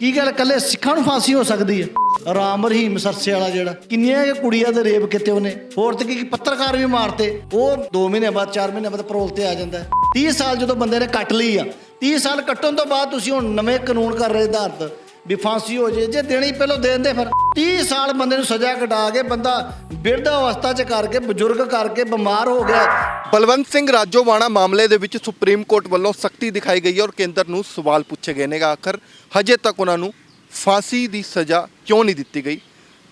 ਕੀ ਗੱਲ ਕੱਲੇ ਸਿੱਖਾਂ ਨੂੰ ਫਾਂਸੀ ਹੋ ਸਕਦੀ ਹੈ? ਰਾਮ ਰਹੀਮ ਸਰਸੇ ਵਾਲਾ ਜਿਹੜਾ। ਕਿੰਨੀਆਂ ਕੁ ਕੁੜੀਆਂ ਦੇ ਰੇਪ ਕੀਤੇ ਉਹਨੇ। ਹੋਰ ਤੇ ਕੀ ਪੱਤਰਕਾਰ ਵੀ ਮਾਰਤੇ। ਉਹ 2 ਮਹੀਨੇ ਬਾਅਦ 4 ਮਹੀਨੇ ਬਾਅਦ ਪਰੋਲ ਤੇ ਆ ਜਾਂਦਾ ਹੈ। 30 ਸਾਲ ਜਦੋਂ ਬੰਦੇ ਨੇ ਕੱਟ ਲਈ ਆ 30 ਸਾਲ ਕੱਟਣ ਤੋਂ ਬਾਅਦ ਤੁਸੀਂ ਹੁਣ ਨਵੇਂ ਕਾਨੂੰਨ ਕਰ ਰਹੇ ਆਧਾਰਿਤ ਵੀ ਫਾਂਸੀ ਹੋ ਜੇ ਜੇ ਦੇਣੀ ਪਹਿਲਾਂ ਦੇ ਦਿੰਦੇ ਫਿਰ। 30 ਸਾਲ ਬੰਦੇ ਨੂੰ ਸਜ਼ਾ ਕਟਾ ਕੇ ਬੰਦਾ ਬਿਰਧ ਅਵਸਥਾ 'ਚ ਕਰਕੇ, ਬਜ਼ੁਰਗ ਕਰਕੇ ਬਿਮਾਰ ਹੋ ਗਿਆ। ਬਲਵੰਤ ਸਿੰਘ ਰਾਜੋਵਾਣਾ ਮਾਮਲੇ ਦੇ ਵਿੱਚ ਸੁਪਰੀਮ ਕੋਰਟ ਵੱਲੋਂ ਸਖਤੀ ਦਿਖਾਈ ਗਈ ਹੈ ਔਰ ਕੇਂਦਰ ਨੂੰ ਸਵਾਲ ਪੁੱਛੇ ਗਏ ਨੇ। ਕਿ ਆਖਰ ਹਜੇ ਤੱਕ ਉਹਨਾਂ ਨੂੰ ਫਾਂਸੀ ਦੀ ਸਜ਼ਾ ਕਿਉਂ ਨਹੀਂ ਦਿੱਤੀ ਗਈ?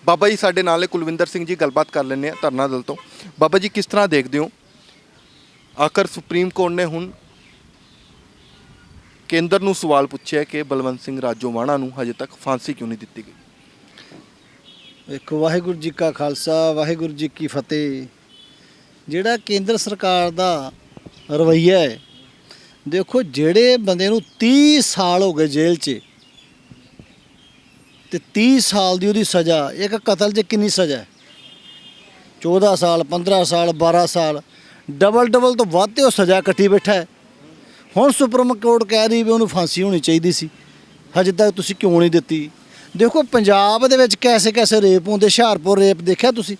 ਬਾਬਾ ਜੀ ਸਾਡੇ ਨਾਲ ਨੇ, ਕੁਲਵਿੰਦਰ ਸਿੰਘ ਜੀ, ਗੱਲਬਾਤ ਕਰ ਲੈਂਦੇ ਆ ਧਰਨਾ ਦਲ ਤੋਂ। ਬਾਬਾ ਜੀ, ਕਿਸ ਤਰ੍ਹਾਂ ਦੇਖਦੇ ਹੋ? ਆਖਰ ਸੁਪਰੀਮ ਕੋਰਟ ਨੇ ਹੁਣ ਕੇਂਦਰ ਨੂੰ ਸਵਾਲ ਪੁੱਛਿਆ ਕਿ ਬਲਵੰਤ ਸਿੰਘ ਰਾਜੋਵਾਣਾ ਨੂੰ ਹਜੇ ਤੱਕ ਫਾਂਸੀ ਕਿਉਂ ਨਹੀਂ ਦਿੱਤੀ ਗਈ? ਵੇਖੋ ਵਾਹਿਗੁਰੂ ਜੀ ਕਾ ਖਾਲਸਾ, ਵਾਹਿਗੁਰੂ ਜੀ ਕੀ ਫਤਿਹ। ਜਿਹੜਾ ਕੇਂਦਰ ਸਰਕਾਰ ਦਾ ਰਵੱਈਆ ਹੈ, ਦੇਖੋ ਜਿਹੜੇ ਬੰਦੇ ਨੂੰ 30 ਸਾਲ ਹੋ ਗਏ ਜੇਲ੍ਹ 'ਚ, ਤੇ 30 ਸਾਲ ਦੀ ਉਹਦੀ ਸਜ਼ਾ, ਇੱਕ ਕਤਲ 'ਚ ਕਿੰਨੀ ਸਜ਼ਾ ਹੈ? 14 ਸਾਲ 15 ਸਾਲ 12 ਸਾਲ ਡਬਲ ਡਬਲ ਤੋਂ ਵੱਧ ਤੇ ਉਹ ਸਜ਼ਾ ਕੱਟੀ ਬੈਠਾ ਹੈ। ਹੁਣ ਸੁਪਰਮ ਕੋਰਟ ਕਹਿ ਰਹੀ ਵੀ ਉਹਨੂੰ ਫਾਂਸੀ ਹੋਣੀ ਚਾਹੀਦੀ ਸੀ। ਹਜੇ ਤੱਕ ਤੁਸੀਂ ਕਿਉਂ ਨਹੀਂ ਦਿੱਤੀ? ਦੇਖੋ, ਪੰਜਾਬ ਦੇ ਵਿੱਚ ਕੈਸੇ ਕੈਸੇ ਰੇਪ ਹੁੰਦੇ, ਹੁਸ਼ਿਆਰਪੁਰ ਰੇਪ ਦੇਖਿਆ ਤੁਸੀਂ?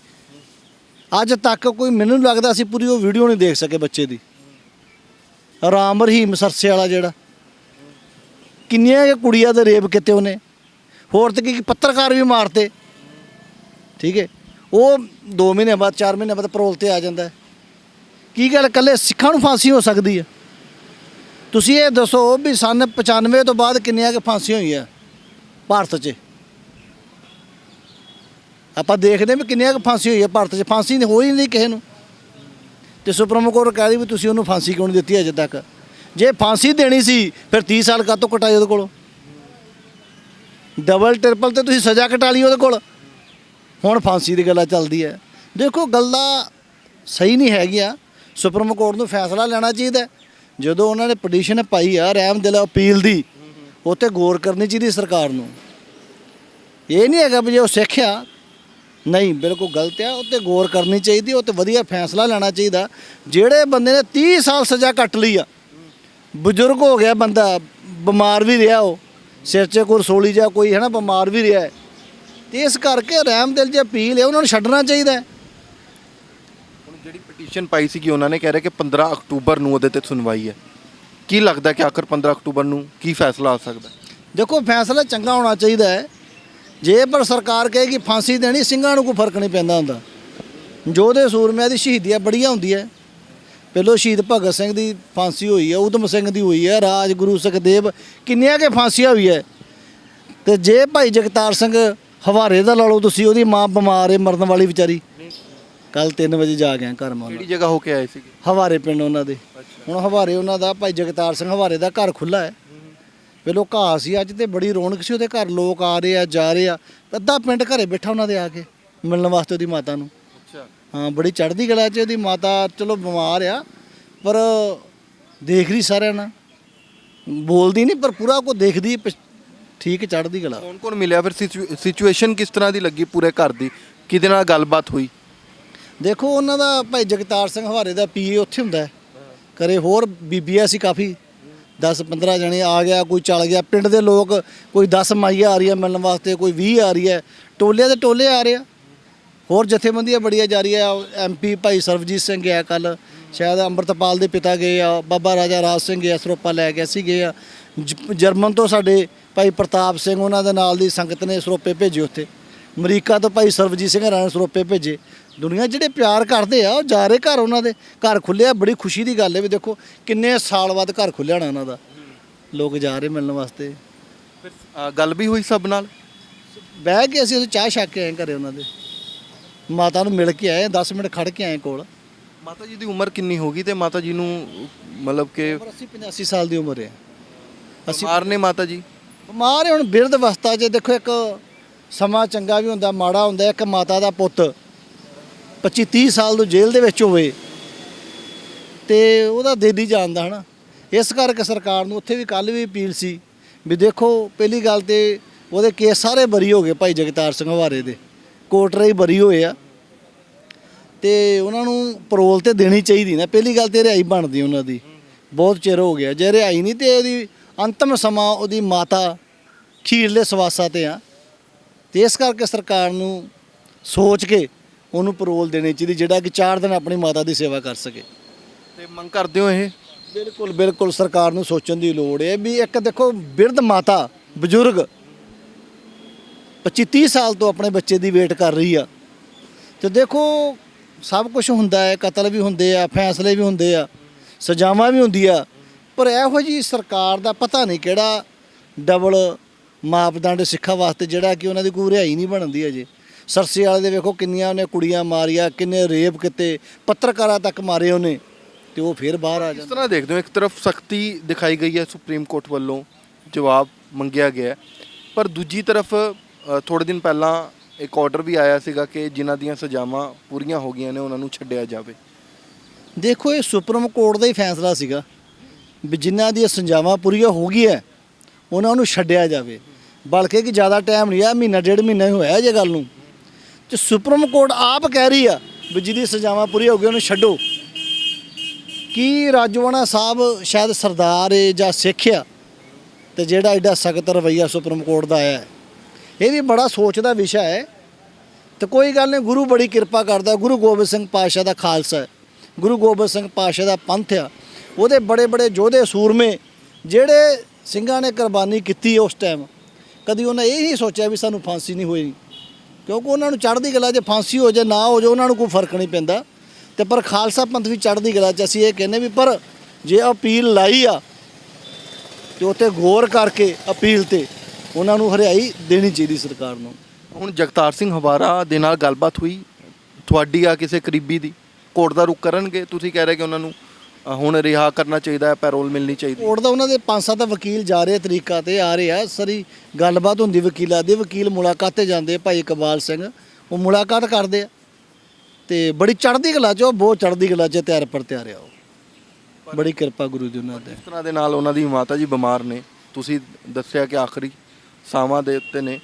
ਅੱਜ ਤੱਕ ਕੋਈ ਮੈਨੂੰ ਲੱਗਦਾ ਅਸੀਂ ਪੂਰੀ ਉਹ ਵੀਡੀਓ ਨਹੀਂ ਦੇਖ ਸਕੇ ਬੱਚੇ ਦੀ। ਰਾਮ ਰਹੀਮ ਸਰਸੇ ਵਾਲਾ ਜਿਹੜਾ। ਕਿੰਨੀਆਂ ਕੁੜੀਆਂ ਦੇ ਰੇਪ ਕੀਤੇ ਉਹਨੇ। ਹੋਰ ਤੇ ਕੀ ਪੱਤਰਕਾਰ ਵੀ ਮਾਰਤੇ। ਠੀਕ ਹੈ ਉਹ 2 ਮਹੀਨੇ ਬਾਅਦ 4 ਮਹੀਨੇ ਬਾਅਦ ਪਰੋਲ ਤੇ ਆ ਜਾਂਦਾ। ਕੀ ਗੱਲ ਕੱਲੇ ਸਿੱਖਾਂ ਨੂੰ ਫਾਂਸੀ ਹੋ ਸਕਦੀ ਹੈ ਤੁਸੀਂ ਇਹ ਦੱਸੋ ਵੀ ਸਨ 95 ਤੋਂ ਬਾਅਦ ਕਿੰਨੀਆਂ ਕਿ ਫਾਂਸੀਆਂ ਹੋਈਆਂ ਭਾਰਤ 'ਚ? ਆਪਾਂ ਦੇਖਦੇ ਵੀ ਕਿੰਨੀਆਂ ਕਿ ਫਾਂਸੀ ਹੋਈ ਹੈ ਭਾਰਤ 'ਚ। ਫਾਂਸੀ ਨਹੀਂ ਹੋਈ ਨਹੀਂ ਕਿਸੇ ਨੂੰ। ਤੇ ਸੁਪਰੀਮ ਕੋਰਟ ਕਹਿ ਰਹੀ ਵੀ ਤੁਸੀਂ ਉਹਨੂੰ ਫਾਂਸੀ ਕਿਉਂ ਨਹੀਂ ਦਿੱਤੀ ਅਜੇ ਤੱਕ? ਜੇ ਫਾਂਸੀ ਦੇਣੀ ਸੀ, ਫਿਰ 30 ਸਾਲ ਕਾਹਤੋਂ ਕਟਾਈ ਉਹਦੇ ਕੋਲੋਂ? ਡਬਲ ਟ੍ਰਿਪਲ ਤੇ ਤੁਸੀਂ ਸਜ਼ਾ ਕਟਾ ਲਈ ਉਹਦੇ ਕੋਲ? ਹੁਣ ਫਾਂਸੀ ਦੀ ਗੱਲਾਂ ਚੱਲਦੀ ਹੈ। ਦੇਖੋ ਗੱਲਾਂ ਸਹੀ ਨਹੀਂ ਹੈਗੀਆਂ। ਸੁਪਰੀਮ ਕੋਰਟ ਨੂੰ ਫੈਸਲਾ ਲੈਣਾ ਚਾਹੀਦਾ ਜਦੋਂ ਉਹਨਾਂ ਨੇ ਪਟੀਸ਼ਨ ਪਾਈ ਆ ਰਹਿਮ ਦਿਲ ਅਪੀਲ ਦੀ ਉੱਤੇ ਗੌਰ ਕਰਨੀ ਚਾਹੀਦੀ ਸਰਕਾਰ ਨੂੰ। ਇਹ ਨਹੀਂ ਹੈਗਾ ਵੀ ਜੇ ਉਹ ਸਿੱਖਿਆ ਨਹੀਂ, ਬਿਲਕੁਲ ਗਲਤ ਆ ਉੱਤੇ ਗੌਰ ਕਰਨੀ ਚਾਹੀਦੀ ਉਹ ਉੱਤੇ ਵਧੀਆ ਫੈਸਲਾ ਲੈਣਾ ਚਾਹੀਦਾ। ਜਿਹੜੇ ਬੰਦੇ ਨੇ 30 ਸਾਲ ਸਜ਼ਾ ਕੱਟ ਲਈ ਆ, ਬਜ਼ੁਰਗ ਹੋ ਗਿਆ ਬੰਦਾ, ਬਿਮਾਰ ਵੀ ਰਿਹਾ ਉਹ, ਸਿਰ 'ਚ ਕੋਈ ਰਸੋਲੀ ਜਾਂ ਕੋਈ ਹੈ ਨਾ ਬਿਮਾਰ ਵੀ ਰਿਹਾ ਹੈ। ਤੇ ਇਸ ਕਰਕੇ ਰਹਿਮ ਦਿਲ ਜੇ ਅਪੀਲ ਹੈ, ਉਹਨਾਂ ਨੂੰ ਛੱਡਣਾ ਚਾਹੀਦਾ ਜਿਹੜੀ ਪਟੀਸ਼ਨ ਪਾਈ ਸੀ ਕਿ ਉਹਨਾਂ ਨੇ ਕਹਿ ਰਿਹਾ ਕਿ 15 ਅਕਤੂਬਰ ਨੂੰ ਉਹਦੇ ਤੇ ਸੁਣਵਾਈ ਹੈ। ਕੀ ਲੱਗਦਾ ਕਿ ਆਖਰ 15 ਅਕਤੂਬਰ ਨੂੰ ਕੀ ਫੈਸਲਾ ਆ ਸਕਦਾ? ਦੇਖੋ, ਫੈਸਲਾ ਚੰਗਾ ਹੋਣਾ ਚਾਹੀਦਾ ਹੈ। ਜੇ ਪਰ ਸਰਕਾਰ ਕਹੇਗੀ ਫਾਂਸੀ ਦੇਣੀ, ਸਿੰਘਾਂ ਨੂੰ ਕੋਈ ਫ਼ਰਕ ਨਹੀਂ ਪੈਂਦਾ ਹੁੰਦਾ। ਜੋਧੇ ਸੂਰਮਿਆਂ ਦੀ ਸ਼ਹੀਦੀਆਂ ਬੜੀਆਂ ਹੁੰਦੀ ਹੈ। ਪਹਿਲੋ ਸ਼ਹੀਦ ਭਗਤ ਸਿੰਘ ਦੀ ਫਾਂਸੀ ਹੋਈ ਹੈ, ਊਧਮ ਸਿੰਘ ਦੀ ਹੋਈ ਹੈ, ਰਾਜਗੁਰੂ ਸੁਖਦੇਵ, ਕਿੰਨੀਆਂ ਕੇ ਫਾਂਸੀਆਂ ਹੋਈ ਹੈ। ਤੇ ਜੇ ਭਾਈ ਜਗਤਾਰ ਸਿੰਘ ਹਵਾਰੇ ਦਾ ਲਾ ਲਓ ਤੁਸੀਂ, ਉਹਦੀ ਮਾਂ ਬਿਮਾਰ ਹੈ, ਮਰਨ ਵਾਲੀ ਵਿਚਾਰੀ। ਕੱਲ 3 ਵਜੇ ਜਾ ਗਿਆ ਘਰ ਮੈਂ ਉਹਨਾਂ ਕਿਹੜੀ ਜਗ੍ਹਾ ਹੋ ਕੇ ਆਏ ਸੀਗੇ? ਹਵਾਰੇ ਪਿੰਡ ਉਹਨਾਂ ਦੇ। ਹੁਣ ਹਵਾਰੇ ਉਹਨਾਂ ਦਾ ਭਾਈ ਜਗਤਾਰ ਸਿੰਘ ਹਵਾਰੇ ਦਾ ਘਰ ਖੁੱਲਾ ਹੈ। ਪਹਿਲੋਂ ਘਾਹ ਸੀ ਅੱਜ ਤੇ ਬੜੀ ਰੌਣਕ ਸੀ ਉਹਦੇ ਘਰ। ਲੋਕ ਆ ਰਹੇ ਆ ਜਾ ਰਹੇ ਆ। ਅੱਧਾ ਪਿੰਡ ਘਰੇ ਬੈਠਾ ਉਹਨਾਂ ਦੇ ਆ ਕੇ ਮਿਲਣ ਵਾਸਤੇ ਉਹਦੀ ਮਾਤਾ ਨੂੰ। ਅੱਛਾ। ਹਾਂ ਬੜੀ ਚੜ੍ਹਦੀ ਕਲਾ 'ਚ ਉਹਦੀ ਮਾਤਾ ਚਲੋ ਬਿਮਾਰ ਆ ਪਰ ਦੇਖ ਰਹੀ ਸਾਰਿਆਂ ਨਾਲ। ਬੋਲਦੀ ਨਹੀਂ ਪਰ ਪੂਰਾ ਕੋ ਦੇਖਦੀ ਠੀਕ ਚੜ੍ਹਦੀ ਕਲਾ। ਕੌਣ ਕੌਣ ਮਿਲਿਆ? ਫਿਰ ਸਿਚੁਏਸ਼ਨ ਕਿਸ ਤਰ੍ਹਾਂ ਦੀ ਲੱਗੀ ਪੂਰੇ ਘਰ ਦੀ? ਕਿਹਦੇ ਨਾਲ ਗੱਲਬਾਤ ਹੋਈ? ਦੇਖੋ, ਉਹਨਾਂ ਦਾ ਭਾਈ ਜਗਤਾਰ ਸਿੰਘ ਹਵਾਰੇ ਦਾ ਪੀਏ ਉੱਥੇ ਹੁੰਦਾ ਹੈ। ਘਰੇ ਹੋਰ ਬੀਬੀਆਂ ਸੀ ਕਾਫੀ। 10 15 ਜਣੇ ਆ ਗਿਆ, ਕੋਈ ਚੱਲ ਗਿਆ। ਪਿੰਡ ਦੇ ਲੋਕ ਕੋਈ 10 ਮਾਈਆਂ ਆ ਰਹੀਆਂ ਮਿਲਣ ਵਾਸਤੇ, ਕੋਈ 20 ਆ ਰਹੀ ਹੈ। ਟੋਲੇ ਦੇ ਟੋਲੇ ਆ ਰਹੇ ਆ। ਹੋਰ ਜਥੇਬੰਦੀਆਂ ਬੜੀਆਂ ਜਾ ਰਹੀਆਂ। ਐਮਪੀ ਭਾਈ ਸਰਵਜੀਤ ਸਿੰਘ ਗਿਆ ਕੱਲ ਸ਼ਾਇਦ ਅੰਮ੍ਰਿਤਪਾਲ ਦੇ ਪਿਤਾ ਗਏ ਆ, ਬਾਬਾ ਰਾਜਾ ਰਾਜ ਸਿੰਘ ਗਿਆ ਸਰੋਪਾ ਲੈ ਕੇ ਅਸੀਂ ਗਏ ਆ। ਜਰਮਨ ਤੋਂ ਸਾਡੇ ਭਾਈ ਪ੍ਰਤਾਪ ਸਿੰਘ ਉਹਨਾਂ ਦੇ ਨਾਲ ਦੀ ਸੰਗਤ ਨੇ ਸਰੋਪੇ ਭੇਜੇ ਉੱਥੇ। ਅਮਰੀਕਾ ਤੋਂ ਭਾਈ ਸਰਵਜੀਤ ਸਿੰਘ ਨੇ ਸਰੋਪੇ ਭੇਜੇ। ਦੁਨੀਆ ਜਿਹੜੇ ਪਿਆਰ ਕਰਦੇ ਆ ਉਹ ਜਾ ਰਹੇ ਘਰ ਉਹਨਾਂ ਦੇ। ਘਰ ਖੁੱਲਿਆ ਬੜੀ ਖੁਸ਼ੀ ਦੀ ਗੱਲ ਹੈ ਵੀ ਦੇਖੋ ਕਿੰਨੇ ਸਾਲ ਬਾਅਦ ਘਰ ਖੁੱਲਿਆ ਨਾ ਉਹਨਾਂ ਦਾ। ਲੋਕ ਜਾ ਰਹੇ ਮਿਲਣ ਵਾਸਤੇ। ਫਿਰ ਅ, ਗੱਲ ਵੀ ਹੋਈ ਸਭ ਨਾਲ? ਬਹਿ ਕੇ ਅਸੀਂ ਉੱਥੇ ਚਾਹ ਛੱਕ ਕੇ ਆਏ ਘਰੇ ਉਹਨਾਂ ਦੇ। ਮਾਤਾ ਨੂੰ ਮਿਲ ਕੇ ਆਏ 10 ਮਿੰਟ ਖੜ ਕੇ ਆਏ ਕੋਲ। ਮਾਤਾ ਜੀ ਦੀ ਉਮਰ ਕਿੰਨੀ ਹੋਗੀ ਤੇ ਮਾਤਾ ਜੀ ਨੂੰ ਮਤਲਬ ਕਿ ਉਮਰ 80 85 ਸਾਲ ਦੀ ਉਮਰ ਹੈ। ਅਸੀਂ ਬਿਮਾਰ ਨੇ ਮਾਤਾ ਜੀ? ਬਿਮਾਰ ਹੈ ਹੁਣ ਬਿਰਧ ਅਵਸਥਾ 'ਚ ਦੇਖੋ ਇੱਕ ਸਮਾਂ ਚੰਗਾ ਵੀ ਹੁੰਦਾ, ਮਾੜਾ ਹੁੰਦਾ, ਇੱਕ ਮਾਤਾ ਦਾ ਪੁੱਤ 25 30 ਸਾਲ ਤੋਂ ਜੇਲ੍ਹ ਦੇ ਵਿੱਚ ਹੋਵੇ ਤੇ ਉਹਦਾ ਦਿਲ ਹੀ ਜਾਣਦਾ ਹਨਾ। ਇਸ ਕਰਕੇ ਸਰਕਾਰ ਨੂੰ ਉੱਥੇ ਵੀ ਕੱਲ ਵੀ ਅਪੀਲ ਸੀ ਵੀ ਦੇਖੋ ਪਹਿਲੀ ਗੱਲ ਤੇ ਉਹਦੇ ਕੇਸ ਸਾਰੇ ਬਰੀ ਹੋ ਗਏ ਭਾਈ ਜਗਤਾਰ ਸਿੰਘ ਹਵਾਰੇ ਦੇ, ਕੋਰਟ ਰਹੀ ਬਰੀ ਹੋਏ ਆ। ਤੇ ਉਹਨਾਂ ਨੂੰ ਪਰੋਲ ਤੇ ਦੇਣੀ ਚਾਹੀਦੀ ਨਾ, ਪਹਿਲੀ ਗੱਲ ਤੇ ਰਿਹਾਈ ਬਣਦੀ ਉਹਨਾਂ ਦੀ, ਬਹੁਤ ਚਿਰ ਹੋ ਗਿਆ। ਜੇ ਰਿਹਾਈ ਨਹੀਂ ਤੇ ਉਹਦੀ ਅੰਤਮ ਸਮਾਂ ਉਹਦੀ ਮਾਤਾ ਖੀਰਲੇ ਸਵਾਸਾਂ ਤੇ ਆ। ਤੇ ਇਸ ਕਰਕੇ ਸਰਕਾਰ ਨੂੰ ਸੋਚ ਕੇ ਉਹਨੂੰ ਪਰੋਲ ਦੇਣੀ ਚਾਹੀਦੀ ਜਿਹੜਾ ਕਿ 4 ਦਿਨ ਆਪਣੀ ਮਾਤਾ ਦੀ ਸੇਵਾ ਕਰ ਸਕੇ। ਤੇ ਮੰਗ ਕਰਦੇ ਹੋ ਇਹ? ਬਿਲਕੁਲ ਬਿਲਕੁਲ ਸਰਕਾਰ ਨੂੰ ਸੋਚਣ ਦੀ ਲੋੜ ਹੈ ਵੀ ਇੱਕ ਦੇਖੋ ਬਿਰਧ ਮਾਤਾ ਬਜ਼ੁਰਗ 25 30 ਸਾਲ ਤੋਂ ਆਪਣੇ ਬੱਚੇ ਦੀ ਵੇਟ ਕਰ ਰਹੀ ਆ। ਤੇ ਦੇਖੋ ਸਭ ਕੁਝ ਹੁੰਦਾ ਹੈ ਕਤਲ ਵੀ ਹੁੰਦੇ ਆ ਫੈਸਲੇ ਵੀ ਹੁੰਦੇ ਆ ਸਜ਼ਾਵਾਂ ਵੀ ਹੁੰਦੀਆਂ। ਪਰ ਇਹੋ ਜੀ ਸਰਕਾਰ ਦਾ ਪਤਾ ਨਹੀਂ ਕਿਹੜਾ ਡਬਲ ਮਾਪਦੰਡ ਸਿੱਖਾ ਵਾਸਤੇ ਜਿਹੜਾ ਕਿ ਉਹਨਾਂ ਦੀ ਕੋਈ ਰਿਹਾਈ ਨਹੀਂ ਬਣਦੀ ਅਜੇ। ਸਰਸੇ ਵਾਲੇ ਦੇ ਵੇਖੋ ਕਿੰਨੀਆਂ ਉਹਨੇ ਕੁੜੀਆਂ ਮਾਰੀਆਂ ਕਿੰਨੇ ਰੇਪ ਕੀਤੇ ਪੱਤਰਕਾਰਾਂ ਤੱਕ ਮਾਰੇ ਉਹਨੇ ਤੇ ਉਹ ਫਿਰ ਬਾਹਰ ਆ ਇਸ ਜਾਂਦੇ। ਤਰ੍ਹਾਂ ਦੇਖਦੇ ਹੋ ਇੱਕ ਤਰਫ ਸਖਤੀ ਦਿਖਾਈ ਗਈ ਹੈ ਸੁਪਰੀਮ ਕੋਰਟ ਵੱਲੋਂ ਜਵਾਬ ਮੰਗਿਆ ਗਿਆ। ਪਰ ਦੂਜੀ ਤਰਫ ਥੋੜੇ ਦਿਨ ਪਹਿਲਾਂ ਇੱਕ ਆਰਡਰ ਵੀ ਆਇਆ ਸੀਗਾ ਕਿ ਜਿਨ੍ਹਾਂ ਦੀਆਂ ਸਜ਼ਾਵਾਂ ਪੂਰੀਆਂ ਹੋ ਗਈਆਂ ਨੇ ਉਹਨਾਂ ਨੂੰ ਛੱਡਿਆ ਜਾਵੇ। ਦੇਖੋ ਇਹ ਸੁਪਰੀਮ ਕੋਰਟ ਦਾ ਹੀ ਫੈਸਲਾ ਸੀਗਾ ਵੀ ਜਿਨ੍ਹਾਂ ਦੀਆਂ ਸੰਜਾਵਾਂ ਪੂਰੀਆਂ ਹੋ ਗਈਆਂ ਉਹਨਾਂ ਨੂੰ ਛੱਡਿਆ ਜਾਵੇ। ਬਲਕਿ ਕਿ ਜ਼ਿਆਦਾ ਟਾਈਮ ਨਹੀਂ ਆ ਮਹੀਨਾ ਡੇਢ ਮਹੀਨਾ ਹੀ ਹੋਇਆ ਜੇ ਗੱਲ ਨੂੰ। ਤੇ ਸੁਪਰੀਮ ਕੋਰਟ ਆਪ ਕਹਿ ਰਹੀ ਆ ਵੀ ਜਿਹਦੀ ਸਜ਼ਾਵਾਂ ਪੂਰੀਆਂ ਹੋ ਗਈਆਂ, ਉਹਨੂੰ ਛੱਡੋ। ਕੀ ਰਾਜਵਾਨਾ ਸਾਹਿਬ ਸ਼ਾਇਦ ਸਰਦਾਰ ਏ ਜਾਂ ਸਿੱਖ ਆ? ਤੇ ਜਿਹੜਾ ਐਡਾ ਸਖਤ ਰਵਈਆ ਸੁਪਰੀਮ ਕੋਰਟ ਦਾ ਆਇਆ। ਇਹ ਵੀ ਬੜਾ ਸੋਚ ਦਾ ਵਿਸ਼ਾ ਹੈ। ਤੇ ਕੋਈ ਗੱਲ ਨਹੀਂ, ਗੁਰੂ ਬੜੀ ਕਿਰਪਾ ਕਰਦਾ, ਗੁਰੂ ਗੋਬਿੰਦ ਸਿੰਘ ਪਾਤਸ਼ਾਹ ਦਾ ਖਾਲਸਾ ਹੈ। ਗੁਰੂ ਗੋਬਿੰਦ ਸਿੰਘ ਪਾਤਸ਼ਾਹ ਦਾ ਪੰਥ ਆ। ਉਹਦੇ ਬੜੇ ਬੜੇ ਯੋਧੇ ਸੂਰਮੇ, ਜਿਹੜੇ ਸਿੰਘਾਂ ਨੇ ਕੁਰਬਾਨੀ ਕੀਤੀ ਉਸ ਟਾਈਮ ਕਦੀ ਉਹਨਾਂ ਇਹ ਨਹੀਂ ਸੋਚਿਆ ਵੀ ਸਾਨੂੰ ਫਾਂਸੀ ਨਹੀਂ ਹੋਈ। ਕਿਉਂਕਿ ਉਹਨਾਂ ਨੂੰ ਚੜ੍ਹਦੀ ਕਲਾ ਜੇ ਫਾਂਸੀ ਹੋ ਜਾਏ ਨਾ ਹੋ ਜਾਏ ਉਹਨਾਂ ਨੂੰ ਕੋਈ ਫ਼ਰਕ ਨਹੀਂ ਪੈਂਦਾ। ਤੇ ਪਰ ਖਾਲਸਾ ਪੰਥ ਵੀ ਚੜ੍ਹਦੀ ਕਲਾ ਚ ਅਸੀਂ ਇਹ ਕਹਿੰਦੇ ਵੀ ਪਰ ਜੇ ਅਪੀਲ ਲਾਈ ਆ, ਤੇ ਉੱਤੇ ਗੌਰ ਕਰਕੇ ਅਪੀਲ ਤੇ ਉਹਨਾਂ ਨੂੰ ਹਰਿਆਈ ਦੇਣੀ ਚਾਹੀਦੀ ਸਰਕਾਰ ਨੂੰ। ਹੁਣ ਜਗਤਾਰ ਸਿੰਘ ਹਵਾਰਾ ਦੇ ਨਾਲ ਗੱਲਬਾਤ ਹੋਈ। ਤੁਹਾਡੀ ਆ ਕਿਸੇ ਕਰੀਬੀ ਦੀ। ਕੋਟ ਦਾ ਰੁਖ ਕਰਨਗੇ। ਤੁਸੀਂ ਕਹਿ ਰਹੇ ਕਿ ਉਹਨਾਂ ਨੂੰ ਅ, ਹੁਣ ਰਿਹਾ ਕਰਨਾ ਚਾਹੀਦਾ ਹੈ ਪੈਰੋਲ ਮਿਲਣੀ ਚਾਹੀਦੀ। ਕੋਰਟ ਦਾ ਉਹਨਾਂ ਦੇ ਪੰਜ ਸੱਤ ਵਕੀਲ ਜਾ ਰਹੇ ਤਰੀਕਾ ਤੇ ਆ ਰਹੇ। ਆ ਸਾਰੀ ਗੱਲਬਾਤ ਹੁੰਦੀ ਵਕੀਲਾਂ ਦੀ ਵਕੀਲ ਮੁਲਾਕਾਤ ਤੇ ਜਾਂਦੇ ਆ, ਭਾਈ ਇਕਬਾਲ ਸਿੰਘ। ਉਹ ਮੁਲਾਕਾਤ ਕਰਦੇ ਆ ਤੇ ਬੜੀ ਚੜ੍ਹਦੀ ਕਲਾ ਚ ਉਹ ਬਹੁਤ ਚੜ੍ਹਦੀ ਕਲਾ ਚ ਤਿਆਰ ਪਰ ਤਿਆਰ ਆ ਉਹ। ਬੜੀ ਕਿਰਪਾ ਗੁਰੂ ਜੀ ਉਹਨਾਂ ਦੇ। ਇਸ ਤਰ੍ਹਾਂ ਦੇ ਨਾਲ ਉਹਨਾਂ ਦੀ ਮਾਤਾ ਜੀ ਬਿਮਾਰ ਨੇ ਤੁਸੀਂ ਦੱਸਿਆ ਕਿ ਆਖਰੀ ਸਾਵਾਂ ਦੇ ਉੱਤੇ ਨੇ।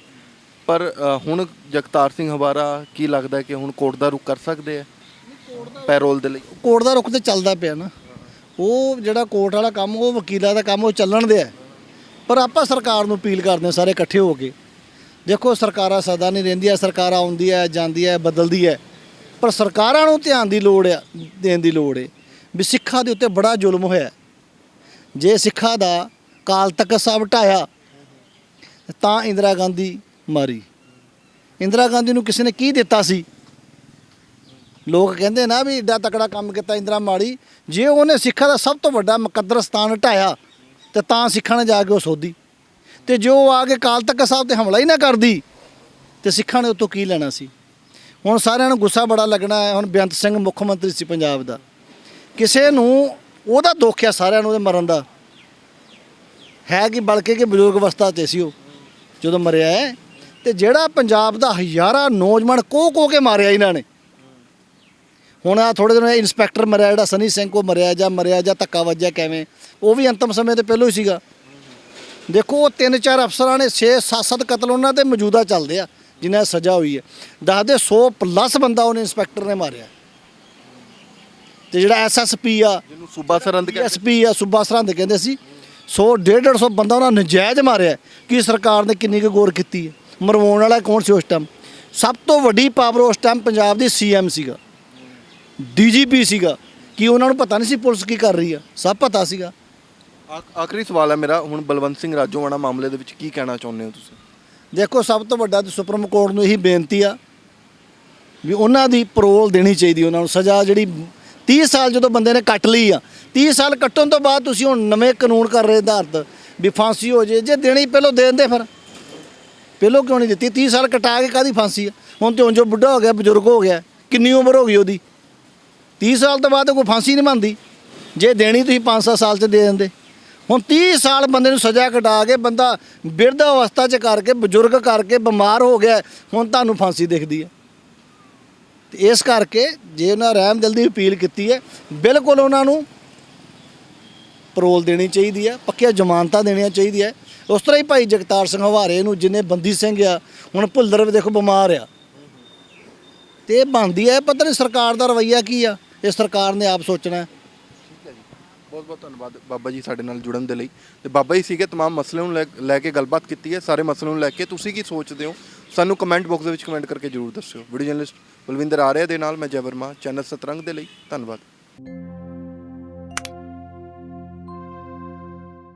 ਪਰ ਅ, ਹੁਣ ਜਗਤਾਰ ਸਿੰਘ ਹਵਾਰਾ ਕੀ ਲੱਗਦਾ ਕਿ ਹੁਣ ਕੋਰਟ ਦਾ ਰੁਖ ਕਰ ਸਕਦੇ ਆ? ਪੈਰੋਲ ਦੇ ਲਈ। ਕੋਰਟ ਦਾ ਰੁਖ ਤੇ ਚੱਲਦਾ ਪਿਆ ਨਾ। ਉਹ ਜਿਹੜਾ ਕੋਰਟ ਵਾਲਾ ਕੰਮ, ਉਹ ਵਕੀਲਾਂ ਦਾ ਕੰਮ, ਉਹ ਚੱਲਣ ਦੇ ਹੈ ਪਰ ਆਪਾਂ ਸਰਕਾਰ ਨੂੰ ਅਪੀਲ ਕਰਦੇ ਹਾਂ ਸਾਰੇ ਇਕੱਠੇ ਹੋ ਕੇ। ਦੇਖੋ, ਸਰਕਾਰਾਂ ਸਦਾ ਨਹੀਂ ਰਹਿੰਦੀਆਂ, ਸਰਕਾਰਾਂ ਜਾਂਦੀ ਹੈ, ਬਦਲਦੀ ਹੈ। ਪਰ ਸਰਕਾਰਾਂ ਨੂੰ ਧਿਆਨ ਦੀ ਲੋੜ ਆ, ਦੇਣ ਦੀ ਲੋੜ ਹੈ ਵੀ ਸਿੱਖਾਂ ਦੇ ਉੱਤੇ ਬੜਾ ਜ਼ੁਲਮ ਹੋਇਆ। ਜੇ ਸਿੱਖਾਂ ਦਾ ਕਾਲ ਤੱਕ ਸਭ ਢਾਇਆ, ਤਾਂ ਇੰਦਰਾ ਗਾਂਧੀ ਮਾਰੀ। ਇੰਦਰਾ ਗਾਂਧੀ ਨੂੰ ਕਿਸੇ ਨੇ ਕੀ ਦਿੱਤਾ ਸੀ? ਲੋਕ ਕਹਿੰਦੇ ਨਾ ਵੀ ਏਡਾ ਤਕੜਾ ਕੰਮ ਕੀਤਾ ਇੰਦਰਾ ਮਾੜੀ, ਜੇ ਉਹਨੇ ਸਿੱਖਾਂ ਦਾ ਸਭ ਤੋਂ ਵੱਡਾ ਮੁਕੱਦਰ ਸਥਾਨ ਢਾਇਆ ਤੇ ਤਾਂ ਸਿੱਖਾਂ ਨੇ ਜਾ ਕੇ ਉਹ ਸੋਧੀ। ਤੇ ਜੋ ਉਹ ਆ ਕੇ ਕਾਲ ਤੱਕ ਸਾਹਿਬ ਤੇ ਹਮਲਾ ਹੀ ਨਾ ਕਰਦੀ, ਤੇ ਸਿੱਖਾਂ ਨੇ ਉਤੋਂ ਕੀ ਲੈਣਾ ਸੀ? ਹੁਣ ਸਾਰਿਆਂ ਨੂੰ ਗੁੱਸਾ ਬੜਾ ਲੱਗਣਾ ਹੈ, ਹੁਣ ਬੇਅੰਤ ਸਿੰਘ ਮੁੱਖ ਮੰਤਰੀ ਸੀ ਪੰਜਾਬ ਦਾ। ਕਿਸੇ ਨੂੰ ਉਹਦਾ ਦੁੱਖ ਆ ਸਾਰਿਆਂ ਨੂੰ ਉਹਦੇ ਮਰਨ ਦਾ। ਹੈ ਕਿ ਬਲਕਿ ਕਿ ਬਜ਼ੁਰਗ ਅਵਸਥਾ 'ਚ ਸੀ ਉਹ, ਜਦੋਂ ਮਰਿਆ ਹੈ। ਤੇ ਜਿਹੜਾ ਪੰਜਾਬ ਦਾ ਹਜ਼ਾਰਾਂ ਨੌਜਵਾਨ ਕੋ ਕੋ ਕੇ ਮਾਰਿਆ ਇਹਨਾਂ ਨੇ। ਹੁਣ ਆ ਥੋੜੇ ਦਿਨ ਹੋਏ ਇੰਸਪੈਕਟਰ ਮਰਿਆ ਜਿਹੜਾ ਸਨੀ ਸਿੰਘ ਕੋ ਮਰਿਆ ਜਾਂ ਮਰਿਆ ਜਾਂ ਧੱਕਾ ਵੱਜਿਆ ਕਿਵੇਂ ਉਹ ਵੀ ਅੰਤਮ ਸਮੇਂ ਤੇ ਪਹਿਲਾਂ ਹੀ ਸੀਗਾ। ਦੇਖੋ ਉਹ ਤਿੰਨ ਚਾਰ ਅਫਸਰਾਂ ਨੇ 6 7 ਕਤਲ ਉਹਨਾਂ ਤੇ ਮੌਜੂਦਾ ਚੱਲਦੇ ਆ ਜਿਨ੍ਹਾਂ ਸਜ਼ਾ ਹੋਈ ਹੈ। ਦੱਸਦੇ 100 ਪਲੱਸ ਬੰਦਾ ਉਹਨੇ ਇੰਸਪੈਕਟਰ ਨੇ ਮਾਰਿਆ। ਤੇ ਜਿਹੜਾ ਐਸਐਸਪੀ ਆ ਜਿਹਨੂੰ ਸੂਬਾ ਸਰਹੰਦ ਕਹਿੰਦੇ ਐਸਪੀ ਆ ਸੁਬਾ ਸਰਹੰਦ ਕਹਿੰਦੇ ਸੀ 100 150 150 ਬੰਦਾ ਉਹਨਾਂ ਨਜਾਇਜ਼ ਮਾਰਿਆ। ਕੀ ਸਰਕਾਰ ਨੇ ਕਿੰਨੀ ਕੁ ਗੌਰ ਕੀਤੀ ਹੈ? ਮਰਵਾਉਣ ਵਾਲਾ ਕੌਣ ਸੀ ਉਸ ਟਾਈਮ ਸਭ ਤੋਂ ਵੱਡੀ ਪਾਵਰ ਉਸ ਟਾਈਮ ਪੰਜਾਬ ਦੀ ਸੀਐਮ ਸੀਗਾ। ਡੀਜੀਪੀ ਸੀਗਾ ਕੀ ਉਹਨਾਂ ਨੂੰ ਪਤਾ ਨਹੀਂ ਸੀ ਪੁਲਿਸ ਕੀ ਕਰ ਰਹੀ ਆ? ਸਭ ਪਤਾ ਸੀਗਾ। ਆਖ- ਆਖਰੀ ਸਵਾਲ ਹੈ ਮੇਰਾ ਹੁਣ ਬਲਵੰਤ ਸਿੰਘ ਰਾਜੋਵਾਣਾ ਮਾਮਲੇ ਦੇ ਵਿੱਚ ਕੀ ਕਹਿਣਾ ਚਾਹੁੰਦੇ ਹੋ ਤੁਸੀਂ? ਦੇਖੋ ਸਭ ਤੋਂ ਵੱਡਾ ਤਾਂ ਸੁਪਰੀਮ ਕੋਰਟ ਨੂੰ ਇਹੀ ਬੇਨਤੀ ਆ ਵੀ ਉਹਨਾਂ ਦੀ ਪਰੋਲ ਦੇਣੀ ਚਾਹੀਦੀ ਉਹਨਾਂ ਨੂੰ ਸਜ਼ਾ ਜਿਹੜੀ 30 ਸਾਲ ਜਦੋਂ ਬੰਦੇ ਨੇ ਕੱਟ ਲਈ ਆ 30 ਸਾਲ ਕੱਟਣ ਤੋਂ ਬਾਅਦ ਤੁਸੀਂ ਹੁਣ ਨਵੇਂ ਕਾਨੂੰਨ ਕਰ ਰਹੇ ਆਧਾਰਿਤ ਵੀ ਫਾਂਸੀ ਹੋ ਜੇ ਜੇ ਦੇਣੀ ਪਹਿਲਾਂ ਦੇ ਦਿੰਦੇ ਫਿਰ। ਪਹਿਲਾਂ ਕਿਉਂ ਨਹੀਂ ਦਿੱਤੀ? 30 ਸਾਲ ਕਟਾ ਕੇ ਕਾਦੀ ਫਾਂਸੀ ਆ? ਹੁਣ ਤੇ ਹੁਣ ਜੋ ਬੁੱਢਾ ਹੋ ਗਿਆ ਬਜ਼ੁਰਗ ਹੋ ਗਿਆ ਕਿੰਨੀ ਉਮਰ ਹੋ ਗਈ ਉਹਦੀ? 30 ਸਾਲ ਤੋਂ ਬਾਅਦ ਕੋਈ ਫਾਂਸੀ ਨਹੀਂ ਬਣਦੀ। ਜੇ ਦੇਣੀ ਤੁਸੀਂ 5-7 ਸਾਲ ਚ ਦੇ ਦਿੰਦੇ। ਹੁਣ 30 ਸਾਲ ਬੰਦੇ ਨੂੰ ਸਜ਼ਾ ਕਟਾ ਕੇ ਬੰਦਾ ਬਿਰਧ ਅਵਸਥਾ ਚ ਕਰਕੇ, ਬਜ਼ੁਰਗ ਕਰਕੇ ਬਿਮਾਰ ਹੋ ਗਿਆ, ਹੁਣ ਤੁਹਾਨੂੰ ਫਾਂਸੀ ਦਿਖਦੀ ਹੈ। ਤੇ ਇਸ ਕਰਕੇ ਜੇ ਉਹਨਾਂ ਰਹਿਮ ਦਿਲ ਦੀ ਅਪੀਲ ਕੀਤੀ ਹੈ, ਬਿਲਕੁਲ ਉਹਨਾਂ ਨੂੰ ਪਰੋਲ ਦੇਣੀ ਚਾਹੀਦੀ ਹੈ, ਪੱਕੀਆਂ ਜ਼ਮਾਨਤਾਂ ਦੇਣੀਆਂ ਚਾਹੀਦੀਆਂ ਉਸ ਤਰ੍ਹਾਂ ਹੀ ਭਾਈ ਜਗਤਾਰ ਸਿੰਘ ਹਵਾਰੇ ਨੂੰ, ਜਿੰਨੇ ਬੰਦੀ ਸਿੰਘ ਆ, ਹੁਣ ਭੁੱਲਰ ਵੀ ਦੇਖੋ ਬਿਮਾਰ ਆ। ਤੇ ਇਹ ਬਣਦੀ ਹੈ, ਪਤਾ ਨਹੀਂ ਸਰਕਾਰ ਦਾ ਰਵਈਆ ਕੀ ਆ। ਇਹ ਸਰਕਾਰ ਨੇ ਆਪ ਸੋਚਣਾ ਹੈ ਬਹੁਤ ਬਹੁਤ ਧੰਨਵਾਦ ਬਾਬਾ ਜੀ ਸਾਡੇ ਨਾਲ ਜੁੜਨ ਦੇ ਲਈ ਤੇ ਬਾਬਾ ਜੀ ਸੀਗੇ तमाम ਮਸਲੇ ਨੂੰ ਲੈ- ਲੈ ਕੇ ਗੱਲਬਾਤ ਕੀਤੀ ਹੈ ਸਾਰੇ ਮਸਲੇ ਨੂੰ ਲੈ ਕੇ ਤੁਸੀਂ ਕੀ ਸੋਚਦੇ ਹੋ ਸਾਨੂੰ ਕਮੈਂਟ ਬਾਕਸ ਦੇ ਵਿੱਚ ਕਮੈਂਟ ਕਰਕੇ ਜਰੂਰ ਦੱਸਿਓ ਵੀਡੀਓ ਜਰਨਲਿਸਟ ਬਲਵਿੰਦਰ ਆਰਿਆ ਦੇ ਨਾਲ ਮੈਂ ਜੈ ਵਰਮਾ ਚੈਨਲ ਸਤਰੰਗ ਦੇ ਲਈ ਧੰਨਵਾਦ